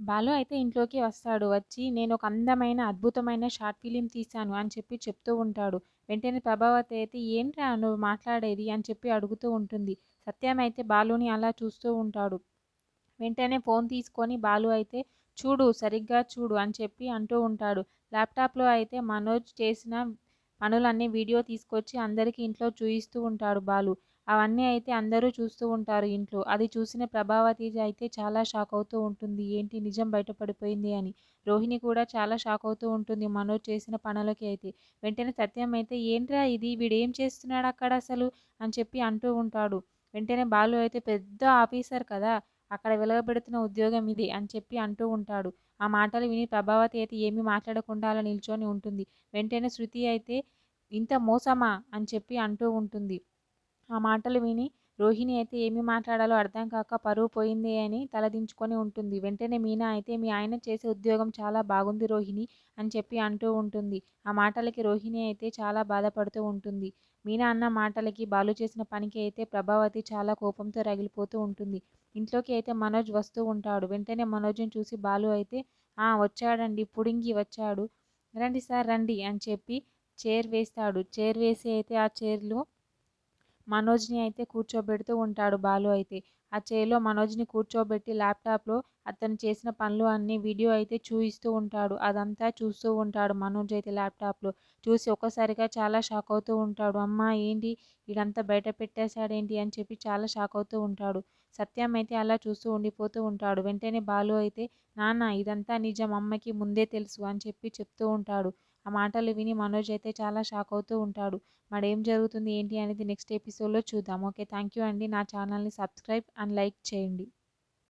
బాలు అయితే ఇంట్లోకి వస్తాడు. వచ్చి నేను ఒక అందమైన, అద్భుతమైన షార్ట్ ఫిలిం తీశాను అని చెప్పి చెప్తూ ఉంటాడు. వెంటనే ప్రభావతి అయితే ఏంట్రా నువ్వు మాట్లాడేది అని చెప్పి అడుగుతూ ఉంటుంది. సత్యం అయితే బాలుని అలా చూస్తూ ఉంటాడు. వెంటనే ఫోన్ తీసుకొని బాలు అయితే చూడు సరిగ్గా చూడు అని చెప్పి అంటూ ఉంటాడు. ల్యాప్టాప్లో అయితే మనోజ్ చేసిన పనులన్నీ వీడియో తీసుకొచ్చి అందరికీ ఇంట్లో చూయిస్తూ ఉంటాడు బాలు. అవన్నీ అయితే అందరూ చూస్తూ ఉంటారు ఇంట్లో. అది చూసిన ప్రభావతి అయితే చాలా షాక్ అవుతూ ఉంటుంది. ఏంటి నిజం బయటపడిపోయింది అని. రోహిణి కూడా చాలా షాక్ అవుతూ ఉంటుంది మనోజ్ చేసిన పనులకి అయితే. వెంటనే సత్యం అయితే ఏంట్రా ఇది వీడేం చేస్తున్నాడు అక్కడ అసలు అని చెప్పి అంటూ ఉంటాడు. వెంటనే బాలు అయితే పెద్ద ఆఫీసర్ కదా అక్కడ వెలగబెడుతున్న ఉద్యోగం ఇది అని చెప్పి అంటూ ఉంటాడు. ఆ మాటలు విని ప్రభావతి అయితే ఏమీ మాట్లాడకుండా అలా నిల్చొని ఉంటుంది. వెంటనే శృతి అయితే ఇంత మోసమా అని చెప్పి అంటూ ఉంటుంది. ఆ మాటలు విని రోహిణి అయితే ఏమి మాట్లాడాలో అర్థం కాక పరువు పోయింది అని తలదించుకొని ఉంటుంది. వెంటనే మీనా అయితే మీ ఆయన చేసే ఉద్యోగం చాలా బాగుంది రోహిణి అని చెప్పి అంటూ ఉంటుంది. ఆ మాటలకి రోహిణి అయితే చాలా బాధపడుతూ ఉంటుంది. మీనా అన్న మాటలకి బాలు చేసిన పనికి అయితే ప్రభావతి చాలా కోపంతో రగిలిపోతూ ఉంటుంది. ఇంట్లోకి అయితే మనోజ్ వస్తూ ఉంటాడు. వెంటనే మనోజ్ని చూసి బాలు అయితే ఆ వచ్చాడండి పుడింగి వచ్చాడు. రండి సార్ రండి అని చెప్పి చైర్ వేస్తాడు. చైర్ వేసి అయితే ఆ చైర్లో మనోజ్ని అయితే కూర్చోబెడుతూ ఉంటాడు బాలు అయితే. ఆ చేలో మనోజ్ని కూర్చోబెట్టి ల్యాప్టాప్లో అతను చేసిన పనులు అన్నీ వీడియో అయితే చూయిస్తూ ఉంటాడు. అదంతా చూస్తూ ఉంటాడు మనోజ్ అయితే ల్యాప్టాప్లో. చూసి ఒక్కసారిగా చాలా షాక్ అవుతూ ఉంటాడు. అమ్మ ఏంటి వీడంతా బయట పెట్టేశాడేంటి అని చెప్పి చాలా షాక్ అవుతూ ఉంటాడు. సత్యం అయితే అలా చూస్తూ ఉండిపోతూ ఉంటాడు. వెంటనే బాలు అయితే నాన్న ఇదంతా నిజం అమ్మకి ముందే తెలుసు అని చెప్పి చెప్తూ ఉంటాడు. ఆ మాటలు విని మనోజ్ అయితే చాలా షాక్ అవుతూ ఉంటాడు. మరేం జరుగుతుంది ఏంటి అనేది నెక్స్ట్ ఎపిసోడ్లో చూద్దాం. ఓకే థ్యాంక్ యూ అండి నా ఛానల్ని సబ్స్క్రైబ్ అండ్ లైక్ చేయండి.